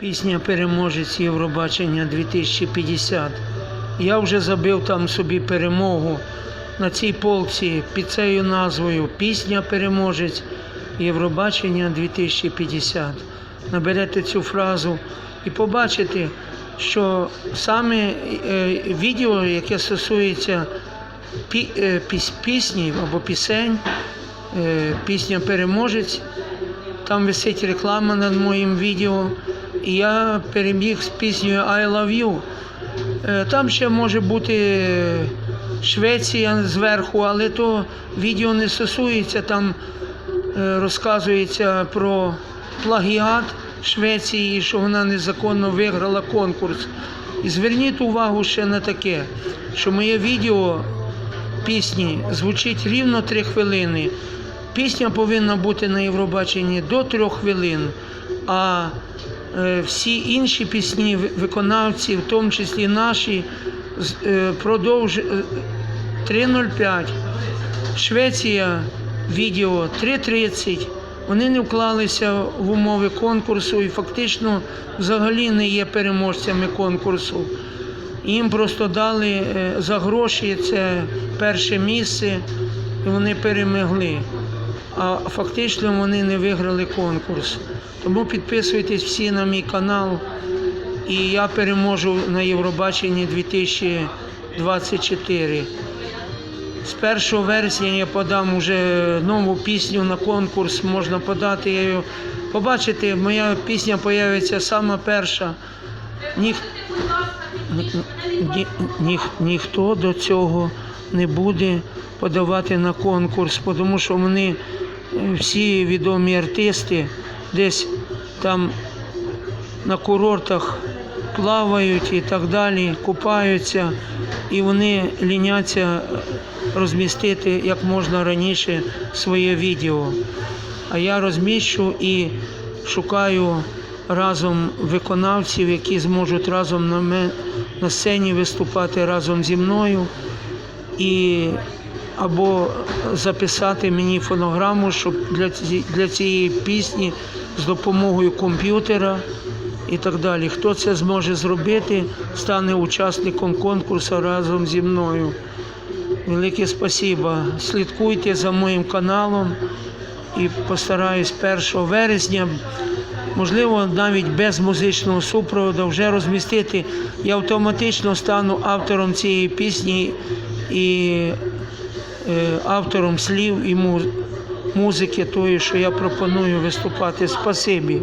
Пісня Переможець Євробачення 2050. Я вже забив там собі перемогу на цій полці під цією назвою Пісня Переможець Євробачення 2050. Наберете цю фразу і побачите, що саме е, відео, яке стосується е, піс- пісні або пісень, е, пісня Переможець. Там висить реклама над моїм відео. Я переміг з піснею I Love You. Е, Там ще може бути Швеція зверху, але то відео не стосується. Там е, розказується про плагіат Швеції, що вона незаконно виграла конкурс. І зверніть увагу ще на таке, що моє відео пісні звучить рівно 3 хвилини. Пісня повинна бути на Євробаченні до 3 хвилин, а всі інші пісні виконавці, в тому числі наші, е, продовж е, 3.05. Швеція відео 3.30. Вони не вклалися в умови конкурсу і фактично взагалі не є переможцями конкурсу. Їм просто дали е, за гроші це перше місце, і вони перемогли. А фактично вони не виграли конкурс. Тому підписуйтесь всі на мій канал, і я переможу на Євробаченні 2024. З 1 вересня я подам уже нову пісню на конкурс, можна подати. Її... Побачите, моя пісня з'явиться сама перша. Ніх... Ні, ні, ні, ніхто до цього не буде подавати на конкурс, тому що вони е, всі відомі артисти десь там на курортах плавають і так далі, купаються, і вони ліняться розмістити як можна раніше своє відео. А я розміщу і шукаю разом виконавців, які зможуть разом на сцені виступати разом зі мною. І або записати мені фонограму, щоб для, для цієї пісні з допомогою комп'ютера і так далі. Хто це зможе зробити, стане учасником конкурсу разом зі мною. Велике спасибо. Слідкуйте за моїм каналом і постараюсь 1 вересня, можливо, навіть без музичного супроводу вже розмістити. Я автоматично стану автором цієї пісні і е, автором слів і му- музики тої, що я пропоную виступати. Спасибі.